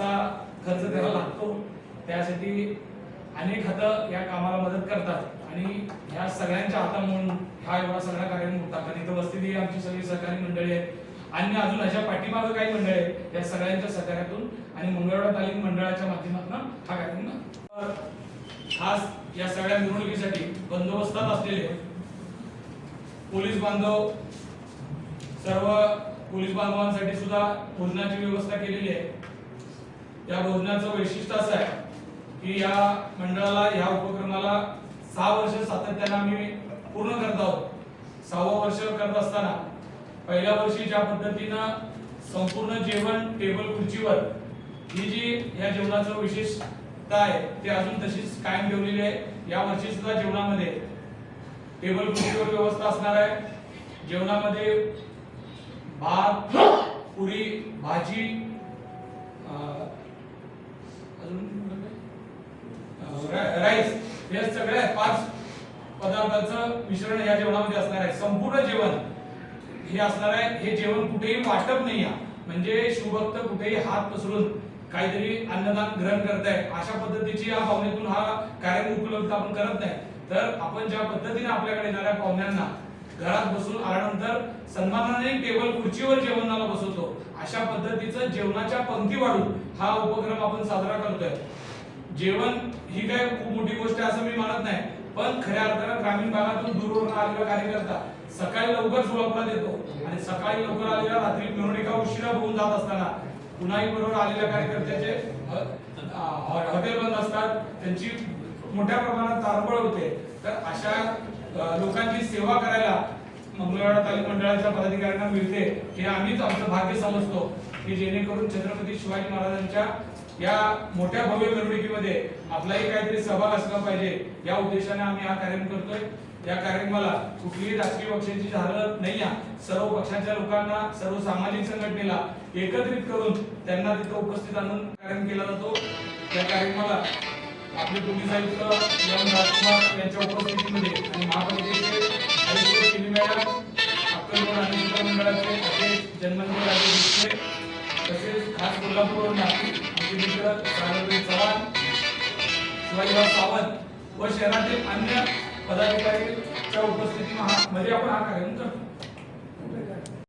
बराचसा खर्च त्याला लागतो. त्यासाठी अनेक हातं या कामाला मदत करतात. आणि ह्या सगळ्यांच्या हातामुळे हा एवढा सगळा कार्यक्रम होता. कारण इथं वस्ती आमची सगळी सहकारी मंडळी आहेत. आणि अजून अशा पाठीमागं काही मंडळी आहेत. या सगळ्यांच्या सहकार्यातून आणि मंगळवार तालीम मंडळाच्या माध्यमातून हा कार्यक्रम खास या सगळ्या मिरवणुकीसाठी बंदोबस्तात असलेले पोलीस बांधव सर्व पोलीस बांधवांसाठी सुद्धा भोजनाची व्यवस्था केलेली आहे. या भोजनाचं वैशिष्ट्य असं आहे की या मंडळाला या उपक्रमाला सहा वर्ष सातत्यानं आम्ही पूर्ण करत आहोत. सहावं वर्ष करत असताना पहिल्या वर्षी ज्या पद्धतीनं संपूर्ण जेवण टेबल खुर्चीवर ही जी या जेवणाचं विशेषता आहे ते अजून तशीच कायम ठेवलेली आहे. या वर्षी सुद्धा जेवणामध्ये टेबल खुर्चीवर व्यवस्था असणार आहे. जेवणामध्ये भात पुरी भाजी राईस हे सगळ्या पाच पदार्थांचं मिश्रण या जेवणामध्ये असणार आहे. संपूर्ण जेवण हे असणार आहे. हे जेवण कुठेही वाटप नाही म्हणजे शिवभक्त कुठेही हात पसरून काहीतरी अन्नदान ग्रहण करताय अशा पद्धतीची या भावनेतून हा कार्यक्रम उपलब्ध आपण करत नाही. तर आपण ज्या पद्धतीने आपल्याकडे येणाऱ्या पाहुण्यांना घरात बसून आल्यानंतर सन्मानाने टेबल खुर्चीवर जेवणाला बसवतो अशा पद्धतीचं जेवणाच्या पंक्ती वाढून हा उपक्रम आपण साजरा करतोय. जेवण ही काय खूप मोठी गोष्ट असं मी मानत नाही. पण खऱ्या अर्थानं ग्रामीण भागातून दूरवरून आलेला कार्यकर्ता सकाळी लवकर सोलापुरात येतो आणि सकाळी लवकर आलेला रात्री मिरवणुका उशिरा बघून जात असताना पुन्हाही बरोबर आलेल्या कार्यकर्त्याचे हॉटेल बंद असतात. त्यांची मोठ्या प्रमाणात तारबळ होते. तर अशा लोकांची सेवा करायला मंगळवाडा तालुका मंडळाच्या पदाधिकाऱ्यांना मिळते. हे आम्हीच आमचं भाग्य समजतो की जेणेकरून छत्रपती शिवाजी महाराजांच्या या मोठ्या भव्य मिरवणुकीमध्ये आपलाही काहीतरी सहभाग असला पाहिजे. या उद्देशाने आम्ही हा कार्यक्रम करतोय. या कार्यक्रमाला कुठलीही राजकीय पक्षांची झालं नाही आहे सर्व पक्षांच्या लोकांना सर्व सामाजिक संघटनेला एकत्रित करून त्यांना तिथं उपस्थित आणून कार्यक्रम केला जातो. त्या कार्यक्रमाला आपले पोलीस आयुक्त एम राजकुमार यांच्या उपस्थितीमध्ये आणि महापालिकेचे आयुक्त मॅडम अक्कलकोट आणि मंडळाचे अध्यक्ष राजे तसेच खास कोल्हापूर नागरिक मित्र सागरभाई चव्हाण शिवाजीराव सावंत व शहरातील अन्य पदाधिकारीच्या उपस्थितीमध्ये आपण हा कार्यक्रम करतो.